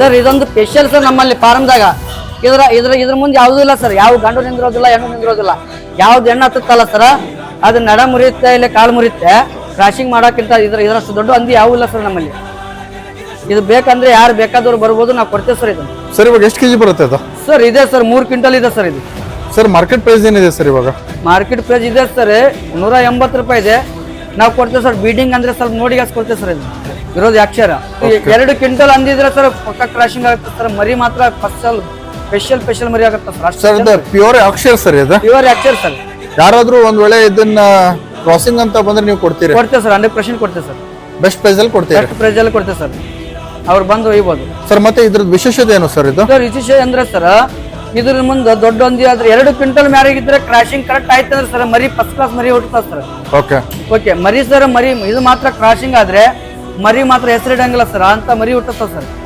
Sir ಇದೊಂದು special sir ನಮ್ಮಲ್ಲಿ ಫಾರಮ್ದಾಗ ಇದ್ರ ಇದ್ರ ಇದ್ರ ಮುಂದೆ ಯಾವುದೂ ಇಲ್ಲ ಸರ್. ಯಾವ ಗಂಡು ನಿಂದಿರೋದಿಲ್ಲ ಹೆಣ್ಣು ನಿಂದಿರೋದಿಲ್ಲ. ಯಾವ್ದು ಹೆಣ್ಣು ಹತ್ತಲ್ಲ ಸರ್ ಅದು ನಡ ಮುರಿಯುತ್ತೆ ಇಲ್ಲ ಕಾಲು ಮುರಿಯುತ್ತೆ ಕ್ರಾಶಿಂಗ್ ಮಾಡೋಕ್ಕಿಂತ ಇದ್ರ ಇದರಷ್ಟು ದೊಡ್ಡ ಅಂದಿ ಯಾವೂ ಇಲ್ಲ ಸರ್ ನಮ್ಮಲ್ಲಿ. ಇದು ಬೇಕಂದ್ರೆ ಯಾರು ಬೇಕಾದವ್ರು ಬರ್ಬೋದು ನಾವು ಕೊಡ್ತೇವೆ ಸರ್ ಇದು ಸರ್ ಇವಾಗ ಎಷ್ಟು ಕೆಜಿ ಬರುತ್ತೆ ಅದು? ಸರ್ ಇದೆ ಸರ್ ಮೂರು ಕ್ವಿಂಟಲ್ ಇದೆ ಸರ್ ಇದು. ಸರ್ ಮಾರ್ಕೆಟ್ ಪ್ರೈಸ್ ಏನಿದೆ ಸರ್ ಇವಾಗ? ಮಾರ್ಕೆಟ್ ಪ್ರೈಸ್ ಇದೆ ಸರ್ ನೂರ ಎಂಬತ್ತು ರೂಪಾಯಿ ಇದೆ. ನಾವು ಕೊಡ್ತೇವೆ ಸರ್ ಬೀಡಿಂಗ್ ಅಂದ್ರೆ ಸ್ವಲ್ಪ ನೋಡಿ ಕೊಡ್ತೇವೆ ಸರ್ ಇದು ಇರೋದು ಅಕ್ಷರ ಎರಡು ಕ್ವಿಂಟಲ್ ಅಂದಿದ್ರೆ ಸರ್ ಪಕ್ಕ ಕ್ರಾಶಿಂಗ್ ಆಗುತ್ತೆ ಸರ್. ಮರಿ ಮಾತ್ರ ಸ್ಪೆಷಲ್ ಸ್ಪೆಷಲ್ ಸ್ಪೆಷಲ್ ಮರಿ ಆಗುತ್ತೆ ಸರ್. ಸರ್ ಇದು ಪ್ಯೂರ್ ಅಕ್ಷರ ಸರ್ ಇದು? ಪ್ಯೂರ್ ಅಕ್ಷರ ಸರ್ ಯಾರಾದರೂ ಒಂದ್ ವೇಳೆ ಇದನ್ನ ಕ್ರಾಸಿಂಗ್ ಅಂತ ಬಂದ್ರೆ ನೀವು ಕೊಡ್ತೀರಾ? ಕೊಡ್ತೇವೆ ಸರ್ ಹಂಡ್ರೆಡ್ ಪರ್ಸೆಂಟ್ ಕೊಡ್ತೇವೆ ಸರ್. ಬೆಸ್ಟ್ ಪ್ರೈಸ್ ಅಲ್ಲಿ ಕೊಡ್ತೀರಿ? ಬೆಸ್ಟ್ ಪ್ರೈಸ್ ಅಲ್ಲಿ ಕೊಡ್ತೇವೆ ಸರ್. ಅವ್ರು ಬಂದು ಒಯ್ಬೋದು. ಸರ್ ಮತ್ತೆ ಇದ್ರದ್ದು ವಿಶೇಷತೆ ಏನು ಸರ್ ಇದು? ಸರ್ ವಿಶೇಷ ಅಂದ್ರೆ ಸರ್ ಇದ್ರ ಮುಂದೆ ದೊಡ್ಡ ಒಂದಿ ಆದ್ರೆ ಎರಡು ಕ್ವಿಂಟಲ್ ಮ್ಯಾರಿಗಿದ್ರೆ ಕ್ರಾಶಿಂಗ್ ಕರೆಕ್ಟ್ ಆಯ್ತು ಅಂದ್ರೆ ಸರ್ ಮರಿ ಫಸ್ಟ್ ಕ್ಲಾಸ್ ಮರಿ ಹುಟ್ಟುತ್ತೆ ಸರ್. ಓಕೆ ಓಕೆ ಮರಿ ಸರ್ ಮರಿ ಇದು ಮಾತ್ರ ಕ್ರಾಶಿಂಗ್ ಆದ್ರೆ ಮರಿ ಮಾತ್ರ ಹೆಸರಿಡಂಗಿಲ್ಲ ಸರ್ ಅಂತ ಮರಿ ಹುಟ್ಟುತ್ತ ಸರ್